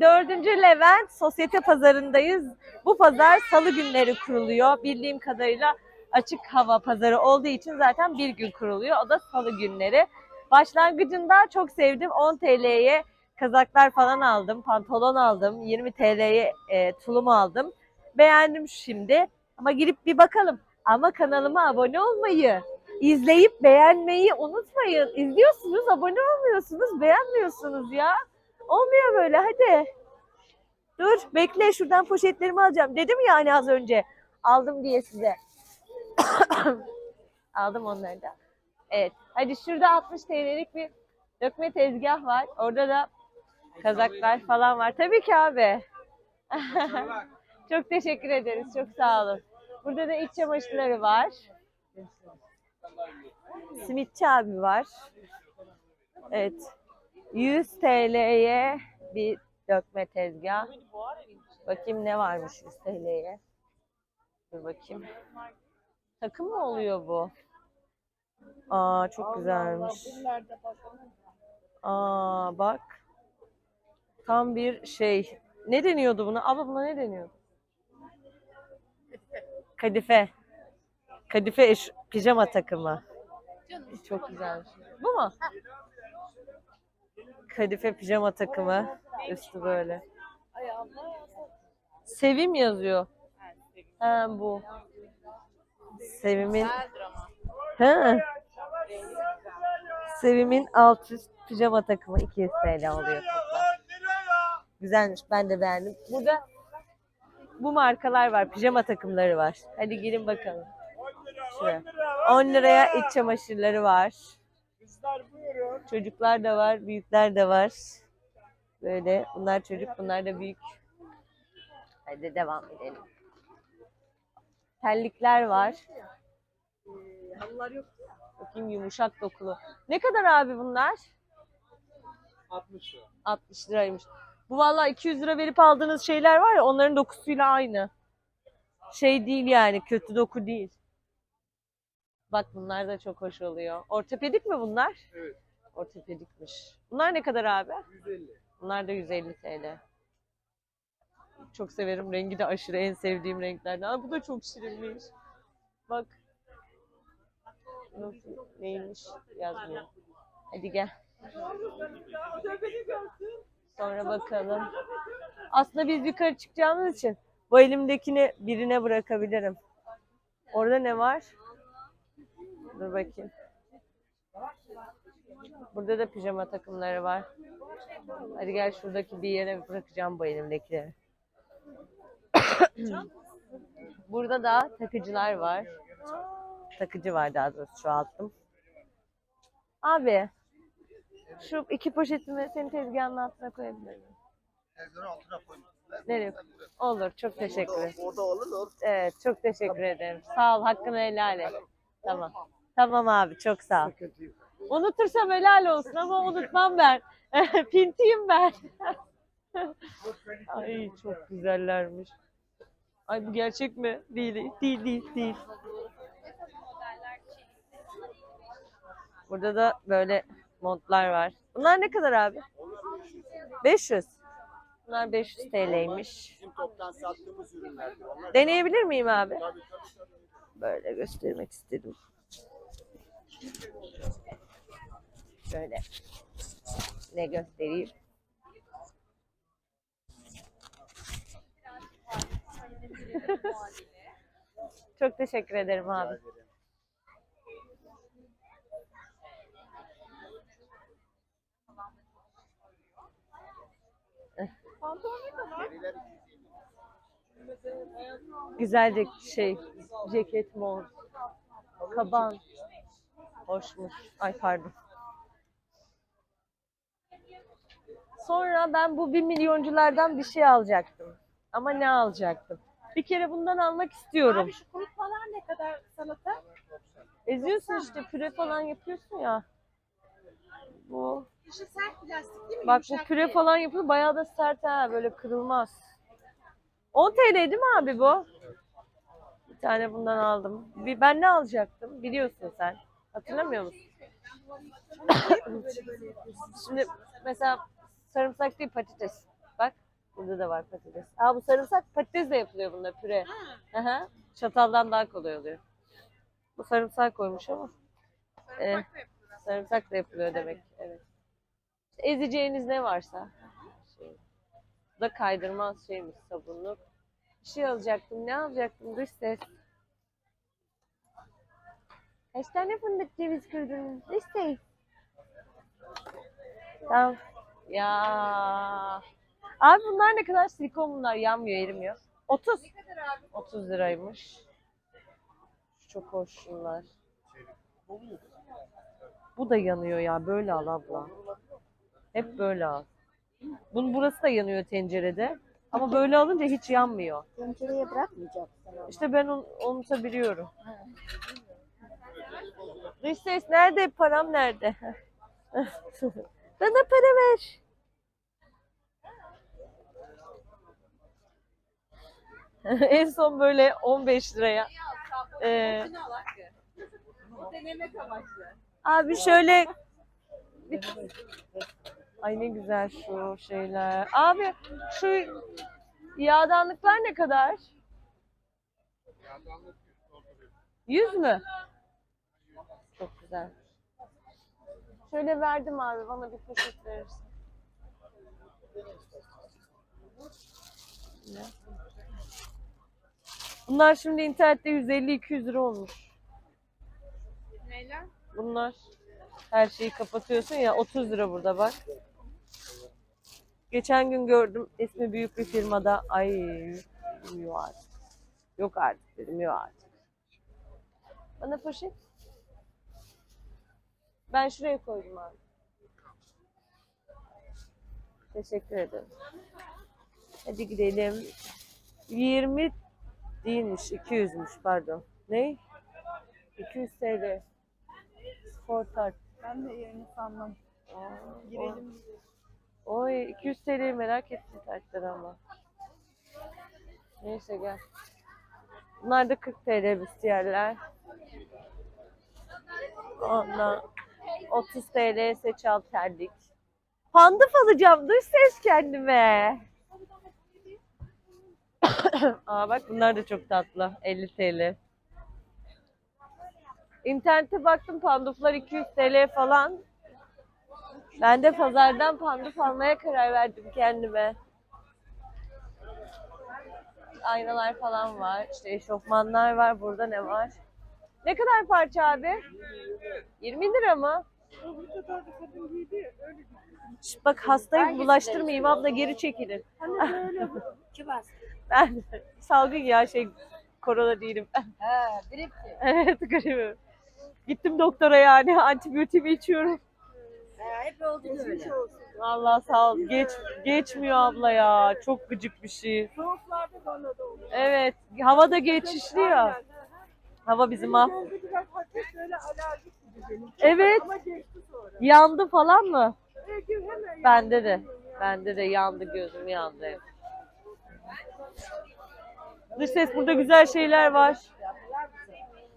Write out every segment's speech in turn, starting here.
4. Levent Sosyete Pazarındayız. Bu pazar salı günleri kuruluyor. Bildiğim kadarıyla açık hava pazarı olduğu için zaten bir gün kuruluyor. O da salı günleri. Başlangıcında çok sevdim. 10 TL'ye kazaklar falan aldım. Pantolon aldım. 20 TL'ye e, tulum aldım. Beğendim şimdi. Ama girip bir bakalım. Ama kanalıma abone olmayı, izleyip beğenmeyi unutmayın. İzliyorsunuz, abone olmuyorsunuz, beğenmiyorsunuz ya. Olmuyor böyle hadi. Dur bekle şuradan poşetlerimi alacağım. Dedim ya hani az önce aldım diye size. Aldım onları da. Evet. Hadi şurada 60 TL'lik bir dökme tezgah var. Orada da kazaklar falan var. Tabii ki abi. Çok teşekkür ederiz. Çok sağ olun. Burada da iç çamaşırları var. Simitçi abi var. Evet. 100 TL'ye bir dökme tezgah. Bakayım ne varmış 100 TL'ye. Dur bakayım. Takım mı oluyor bu? Aa çok güzelmiş. Aa bak. Tam bir şey. Ne deniyordu buna? Abla buna ne deniyordu? Kadife. Kadife eş, pijama takımı. Çok güzelmiş. Bu mu? Kadife pijama takımı. Üstü böyle. Sevim yazıyor. Ha bu. Sevim'in ha. Sevim'in alt üst pijama takımı 200 TL oluyor. Güzelmiş. Ben de beğendim. Burada bu markalar var. Pijama takımları var. Hadi gelin bakalım. Şuraya. 10 liraya iç çamaşırları var. Kızlar buyurun. Çocuklar da var, büyükler de var. Böyle bunlar çocuk, bunlar da büyük. Hadi devam edelim. Terlikler var. Halılar yok. Bakayım yumuşak dokulu. Ne kadar abi bunlar? 60 lira. 60 liraymış. Bu vallahi 200 lira verip aldığınız şeyler var ya onların dokusuyla aynı. Şey değil yani kötü doku değil. Bak bunlar da çok hoş oluyor. Ortopedik mi bunlar? Evet. Ortopedikmiş. Bunlar ne kadar abi? 150. Bunlar da 150 TL. Çok severim. Rengi de aşırı en sevdiğim renklerden. Aa, bu da çok şirinmiş. Bak. Nasıl, neymiş yazmıyor. Hadi gel. Sonra bakalım. Aslında biz yukarı çıkacağımız için bu elimdekini birine bırakabilirim. Orada ne var? Dur bakayım. Burada da pijama takımları var. Hadi gel şuradaki bir yere bırakacağım bu elimdekileri. Burada da takıcılar var. Takıcı var daha doğrusu çoğalttım. Abi şu iki poşetimi senin tezgahının altına koyabilir miyim? Televizyonun altına koyun. Nereye? Olur. Çok teşekkür ederim. Orada olur. Evet. Çok teşekkür ederim. Sağ ol. Hakkını helal et. Tamam. Tamam abi. Çok sağ ol. Unutursam helal olsun ama unutmam ben. Pintiyim ben. Ay çok güzellermiş. Ay bu gerçek mi? Değil, değil, değil, değil. Burada da böyle montlar var. Bunlar ne kadar abi? 500. Bunlar 500 TL'ymiş. Bizim toptan sattığımız ürünlerdi. Onlar Deneyebilir miyim abi? Böyle göstermek istedim. Şöyle. Ne göstereyim? Çok teşekkür ederim abi. 250. Güzelce şey, ceket mor, kaban. Hoşmuş. Ay pardon. Sonra ben bu bir milyonculardan bir şey alacaktım. Ama ne alacaktım? Bir kere bundan almak istiyorum. Abi şu kurut falan ne kadar salata? Eziyorsun işte püre falan yapıyorsun ya. Bu Dışı sert plastik değil mi? bak bu Yumuşak püre değil. falan yapıyor bayağı da sert ha böyle kırılmaz. 10 TL değil mi abi bu? Bir tane bundan aldım. Bir, ben ne alacaktım biliyorsun sen. Hatırlamıyor musun? Şimdi mesela sarımsak değil patates. Bak Burada da var patates. Aa bu sarımsak patates de yapılıyor bunda püre. Aha. Çataldan daha kolay oluyor. Bu sarımsak koymuş ama. Evet. Sarımsak da yapılıyor demek. Evet. İşte ezeceğiniz ne varsa. Şey. Bu da kaydırmaz şeymiş sabunluk. Bir şey alacaktım. Ne alacaktım? Dış ses. Kaç tane fındık ceviz kırdınız? Dış ses. Tamam. Ya. Abi bunlar ne kadar silikon bunlar yanmıyor erimiyor. 30. 30 liraymış. Çok hoş şunlar. Bu da yanıyor ya böyle al abla. Hep böyle al. Bunun burası da yanıyor tencerede. Ama böyle alınca hiç yanmıyor. Tencereye bırakmayacaksın. İşte ben onu unutabiliyorum. Dış ses nerede? Param nerede? Bana para ver. en son böyle 15 liraya. Ee, abi şöyle Ay ne güzel şu şeyler. Abi şu yağdanlıklar ne kadar? 100 mü? Çok güzel. Şöyle verdim abi bana bir poşet verirsin. Ne? Bunlar şimdi internette 150-200 lira olmuş. Neyler? Bunlar her şeyi kapatıyorsun ya 30 lira burada bak. Geçen gün gördüm ismi büyük bir firmada ay yok artık. Yok artık dedim yok artık. Bana poşet. Ben şuraya koydum abi. Teşekkür ederim. Hadi gidelim. 20 değilmiş 200'müş pardon. Ne? 200 TL. Spor tart. Ben de yerini sanmam. Aa, Girelim. Oy 200 TL merak ettim tartları ama. Neyse gel. Bunlar da 40 TL büstiyerler. Ondan 30 TL seçal terlik. Pandif alacağım dış ses kendime. Aa bak bunlar da çok tatlı. 50 TL. İnternete baktım panduflar 200 TL falan. Ben de pazardan panduf almaya karar verdim kendime. Aynalar falan var. İşte eşofmanlar var. Burada ne var? Ne kadar parça abi? 20 lira mı? Şş, bak hastayım bulaştırmayayım abla geri çekilin. Kibar. Ben salgın ya şey korona değilim. Ha, grip. evet gribim. Gittim doktora yani antibiyotiğimi içiyorum. Ha, hep oldu öyle. Vallahi sağ ol. Geç geçmiyor abla ya. Çok gıcık bir şey. Soğuklarda bana da oluyor. Evet, hava da geçişliyor. Hava bizi mah. Gözde biraz hafif böyle alerjik Evet. Ama geçti sonra. Yandı falan mı? Gün hemen Bende de. Bende de yandı gözüm yandı. evet. Dış ses burada güzel şeyler var.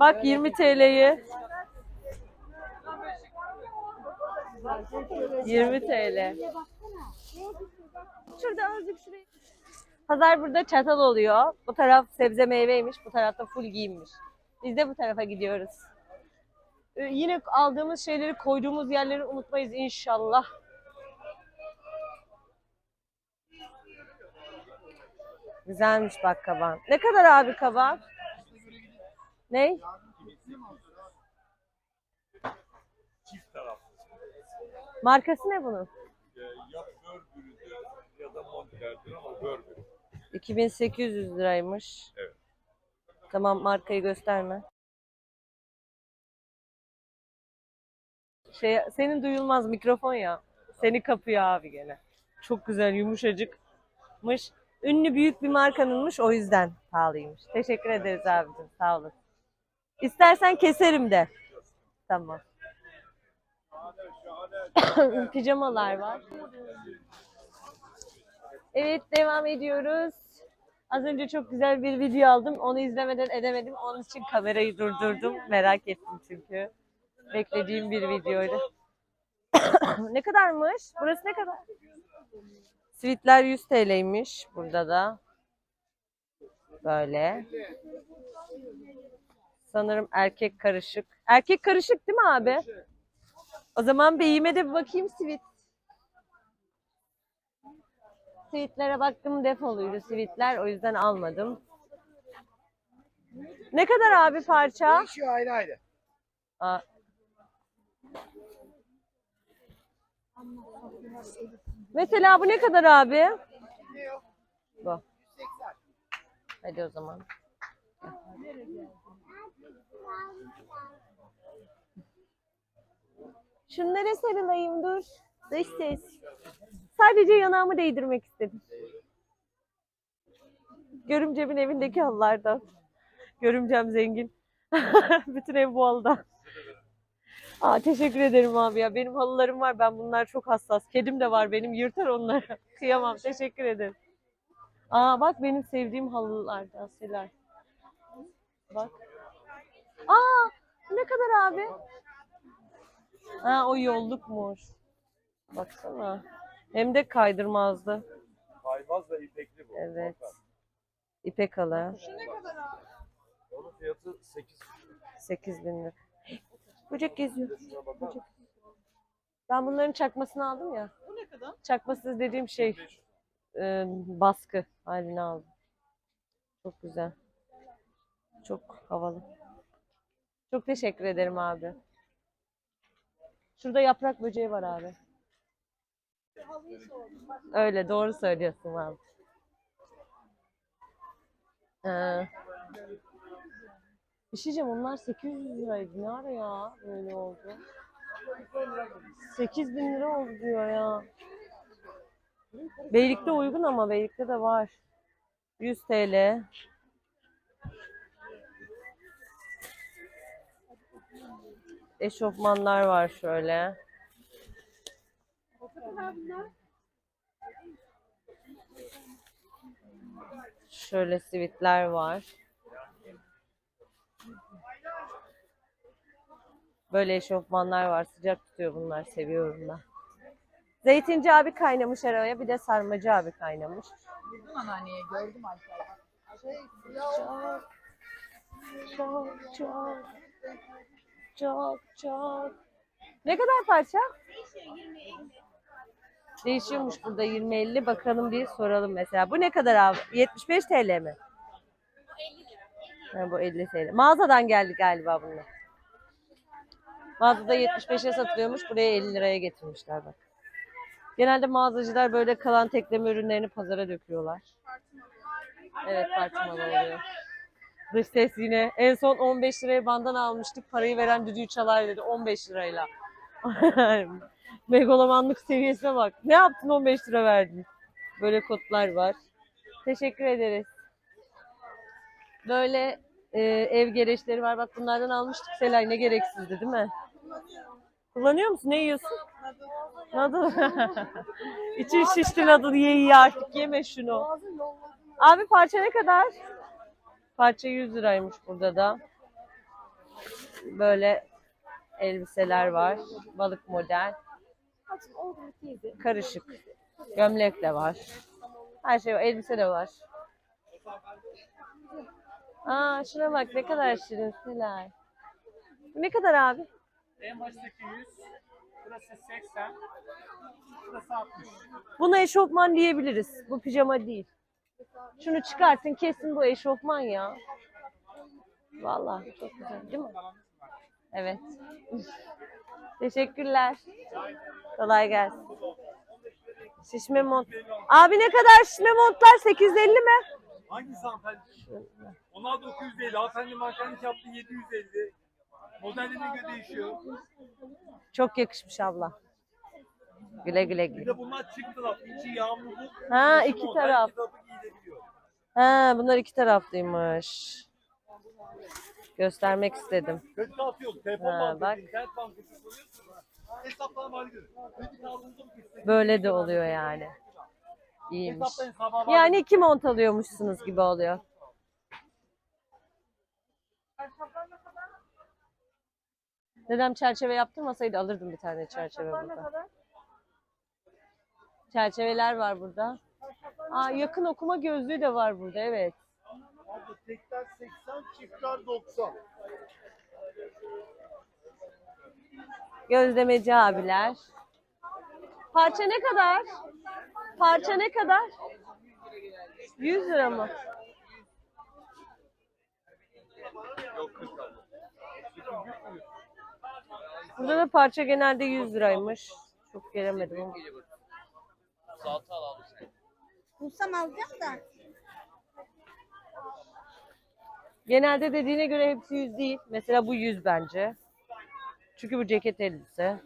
Bak 20 TL'yi. 20 TL. Şurada azıcık şuraya. Pazar burada çatal oluyor. Bu taraf sebze meyveymiş. Bu tarafta full giyinmiş. Biz de bu tarafa gidiyoruz. Ee, yine aldığımız şeyleri koyduğumuz yerleri unutmayız inşallah. Güzelmiş bak kaban. Ne kadar abi kaban? Ne? çift taraflı. Markası ne bunun? Ya Burberry'dir ya da Moncler'dir ama Burberry. 2800 liraymış. Evet. Tamam markayı gösterme. Şey, senin duyulmaz mikrofon ya. Seni kapıyor abi gene. Çok güzel yumuşacıkmış. Ünlü büyük bir markanınmış o yüzden pahalıymış. Teşekkür ederiz abicim sağ olun. İstersen keserim de. Tamam. Pijamalar var. Evet devam ediyoruz. Az önce çok güzel bir video aldım. Onu izlemeden edemedim. Onun için kamerayı durdurdum. Merak ettim çünkü. Beklediğim bir videoydu. ne kadarmış? Burası ne kadar? Sivitler 100 TL'ymiş burada da. Böyle. Sanırım erkek karışık. Erkek karışık değil mi abi? O zaman beyime de bir bakayım sivit. Sivitlere baktım defoluydu sivitler o yüzden almadım. Ne kadar abi parça? Değişiyor ayrı ayrı. Aa, Mesela bu ne kadar abi? Bu. Hadi o zaman. Şunlara sarılayım dur. Dış ses. Sadece yanağımı değdirmek istedim. Görümcemin evindeki halılardan. Görümcem zengin. Bütün ev bu halıdan. Aa, teşekkür ederim abi ya. Benim halılarım var. Ben bunlar çok hassas. Kedim de var benim. Yırtar onları. Kıyamam. Teşekkür ederim. Aa bak benim sevdiğim halılar. Asiler. Bak. Aa ne kadar abi? Ha o yollukmuş. Baksana. Hem de kaydırmazdı. Kaymaz da ipekli bu. Evet. İpek halı. Onun fiyatı 8 8 bin lira. Böcek geziyor. Mısın? Ben bunların çakmasını aldım ya. Bu ne kadar? Çakması dediğim şey e, baskı halini aldım. Çok güzel. Çok havalı. Çok teşekkür ederim abi. Şurada yaprak böceği var abi. Öyle doğru söylüyorsun abi. Ee, bir şey diyeceğim onlar 800 liraydı. Ne ara ya böyle oldu? 8 bin lira oldu diyor ya. Beylik'te uygun ama Beylik'te de var. 100 TL. Eşofmanlar var şöyle. Şöyle sivitler var. Böyle eşofmanlar var. Sıcak tutuyor bunlar. Seviyorum ben. Zeytinci abi kaynamış araya. Bir de sarmacı abi kaynamış. Buldum anneanneye gördüm Alper. Çok çok çok çok. Ne kadar parça? Değişiyormuş burada 20-50. Bakalım bir soralım mesela. Bu ne kadar abi? 75 TL mi? Ha, bu 50 TL. Mağazadan geldi galiba bunlar. Mağazada 75'e satılıyormuş. Buraya 50 liraya getirmişler bak. Genelde mağazacılar böyle kalan tekleme ürünlerini pazara döküyorlar. Evet parça malı oluyor. Dış ses yine. En son 15 liraya bandan almıştık. Parayı veren düdüğü çalar dedi 15 lirayla. Megalomanlık seviyesine bak. Ne yaptın 15 lira verdin? Böyle kodlar var. Teşekkür ederiz. Böyle e, ev gereçleri var. Bak bunlardan almıştık Selay. Ne gereksizdi değil mi? Kullanıyor musun? Ne yiyorsun? Nadal. İçin şişti nadal ye ye artık. Yeme şunu. Abi parça ne kadar? Parça 100 liraymış burada da. Böyle elbiseler var. Balık model. Karışık. Gömlek de var. Her şey var. Elbise de var. Aa şuna bak ne kadar şirinseler. Bu ne kadar abi? En baştaki 100, burası 80, burası 60. Buna eşofman diyebiliriz. Bu pijama değil. Şunu çıkartın kesin bu eşofman ya. Vallahi çok güzel değil mi? Evet. Teşekkürler. Kolay gelsin. Şişme mont. Abi ne kadar şişme montlar? 850 mi? Hangisi hanımefendi? Onlar 950. Hanımefendi mankenlik yaptı 750. Modellerine göre değişiyor. Çok yakışmış abla. Güle güle Bir güle. de bunlar çift taraf. İçi yağmurlu. Ha, dışı iki model, taraf. iki tarafı giyilebiliyor. Ha, bunlar iki taraflıymış. Göstermek istedim. Kredi kartı yok. Telefon Ha, bankası, bak. internet bankası koyuyorsun. Hesaplara var görün. Kredi kartınızı mı isteyin? Böyle de oluyor yani. İyiymiş. Hesaplayın sabah var. Yani iki mont alıyormuşsunuz gibi oluyor. Dedem çerçeve yaptırmasaydı alırdım bir tane çerçeve burada. Çerçeveler var burada. Aa, yakın okuma gözlüğü de var burada evet. Abi tekler 80, çiftler 90. Gözlemeci abiler. Parça ne kadar? Parça ne kadar? 100 lira mı? Burada da parça genelde 100 liraymış. Çok gelemedim ama. Bulsam alacağım da. Genelde dediğine göre hepsi 100 değil. Mesela bu 100 bence. Çünkü bu ceket elbise.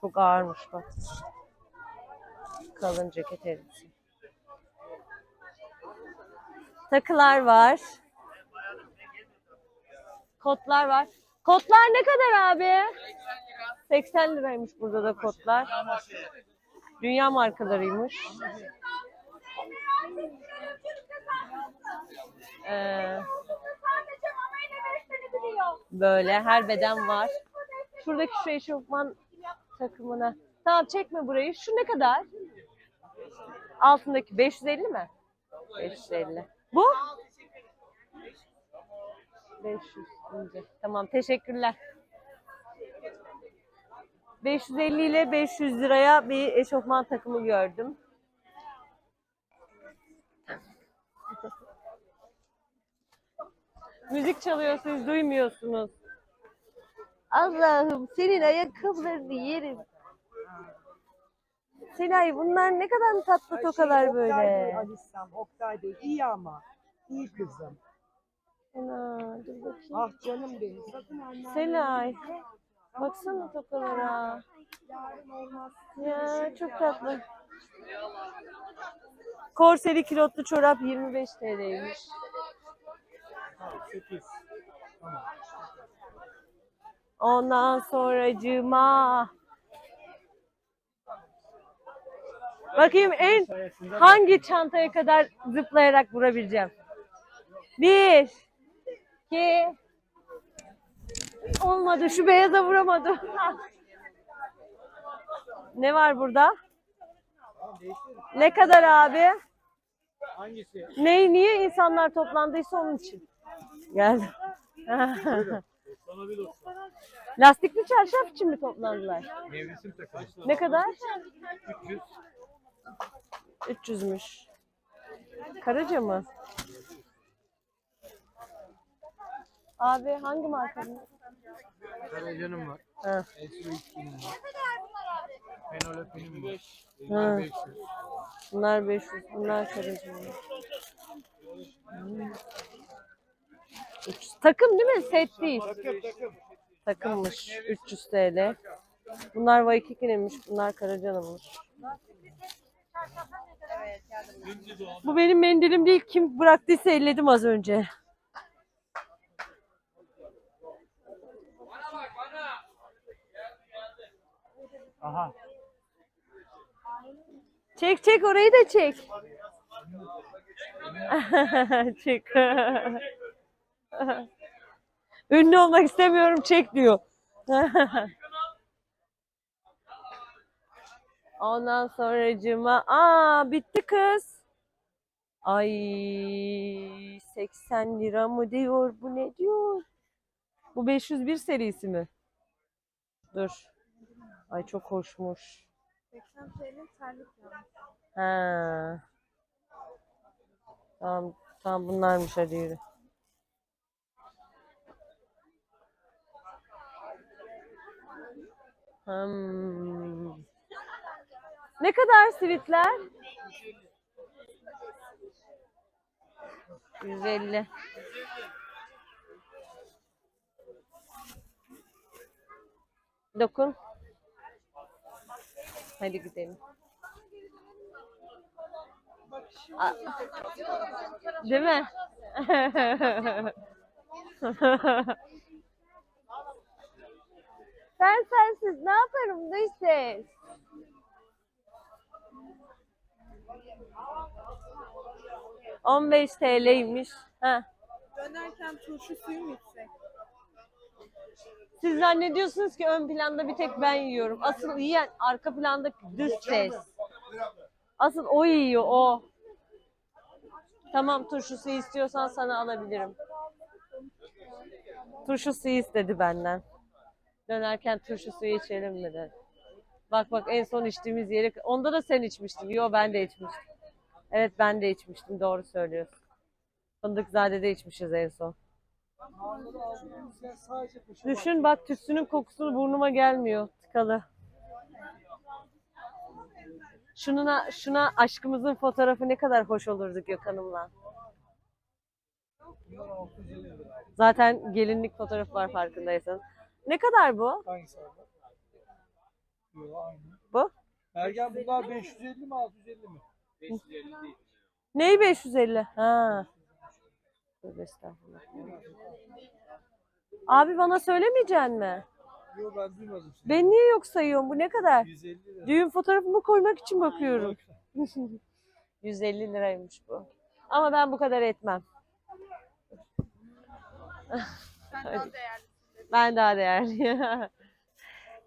Çok ağırmış bak. Kalın ceket elbise. Takılar var. Kotlar var. Kotlar ne kadar abi? 80 liraymış burada da kotlar. Dünya markalarıymış. Ee, böyle her beden var. Şuradaki şu eşofman takımına. Tamam çekme burayı. Şu ne kadar? Altındaki 550 mi? 550. Bu? 500 ince. Tamam teşekkürler. 550 ile 500 liraya bir eşofman takımı gördüm. Müzik çalıyor siz duymuyorsunuz. Allah'ım senin ayakkabılarını yerim. Senay bunlar ne kadar tatlı tokalar Oktay Bey, böyle. Alisem, Oktay Bey iyi ama. İyi kızım. Ana, dur bakayım. Ah canım benim. Selay. Baksana tokalara. Ya çok tatlı. Korseli kilotlu çorap 25 TL'ymiş. 8. Ondan sonracığıma. Bakayım en hangi çantaya kadar zıplayarak vurabileceğim. Bir, iki, olmadı. Şu beyaza vuramadım. ne var burada? Ne kadar abi? Hangisi? Ne, niye insanlar toplandıysa onun için. Geldim. Lastikli çarşaf için mi toplandılar? Mevsim takımı. Ne kadar? 300. 300'müş. Karaca mı? Abi hangi marka bu? Karacanım var. Ha. Esra 2000 var. Penelope'nin var. Ha. 500. Bunlar 500, bunlar Karaca. Hmm. Takım değil mi? Set değil. Takım takım. Takımmış. 300 TL. Bunlar Vaikiki'ninmiş, bunlar Karacan'ınmış. Bu benim mendilim değil. Kim bıraktıysa elledim az önce. Aha. Çek çek orayı da çek. çek. Ünlü olmak istemiyorum çek diyor. Ondan sonracığıma aa bitti kız. Ay 80 lira mı diyor bu ne diyor? Bu 501 serisi mi? Dur. Ay çok hoşmuş. 80 TL terlik yani. Ha. Tamam, tamam bunlarmış hadi yürü. Hmm. Ne kadar sivitler? 150. Dokun. Hadi gidelim. A- Değil mi? ben sensiz ne yaparım dış ses? On beş TL'ymiş. Ha. Dönerken turşu suyu mu içsek? Siz zannediyorsunuz ki ön planda bir tek ben yiyorum. Asıl yiyen arka plandaki düz ses. Asıl o yiyor o. Tamam turşu suyu istiyorsan sana alabilirim. Turşu suyu istedi benden. Dönerken turşu suyu içelim dedi. Bak bak en son içtiğimiz yeri onda da sen içmiştin. Yo ben de içmiştim. Evet ben de içmiştim doğru söylüyorsun. Fındıkzade'de içmişiz en son. Düşün bak tütsünün kokusu burnuma gelmiyor. Tıkalı. Şununa, şuna aşkımızın fotoğrafı ne kadar hoş olurdu Gökhan'ımla. bakıyor. 650 lira. Zaten gelinlik fotoğrafı var farkındaysan. Ne kadar bu? Hangisi abi? Aynı. Bu? Ergen bunlar 550 mi 650 mi? Neyi 550? Ha. Tövbe estağfurullah. Abi bana söylemeyeceksin mi? Yok ben duymadım seni. Ben niye yok sayıyorum? Bu ne kadar? 150 lira. Düğün fotoğrafımı koymak için bakıyorum. 150 liraymış bu. Ama ben bu kadar etmem. Sen daha değerli. Ben daha değerli.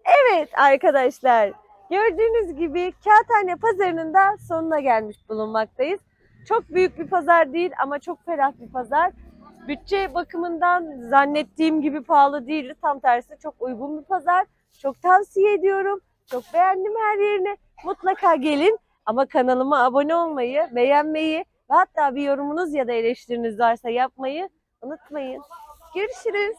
evet arkadaşlar. Gördüğünüz gibi Kağıthane Pazarı'nın da sonuna gelmiş bulunmaktayız. Çok büyük bir pazar değil ama çok ferah bir pazar. Bütçe bakımından zannettiğim gibi pahalı değil. Tam tersi çok uygun bir pazar. Çok tavsiye ediyorum. Çok beğendim her yerini. Mutlaka gelin. Ama kanalıma abone olmayı, beğenmeyi ve hatta bir yorumunuz ya da eleştiriniz varsa yapmayı unutmayın. Görüşürüz.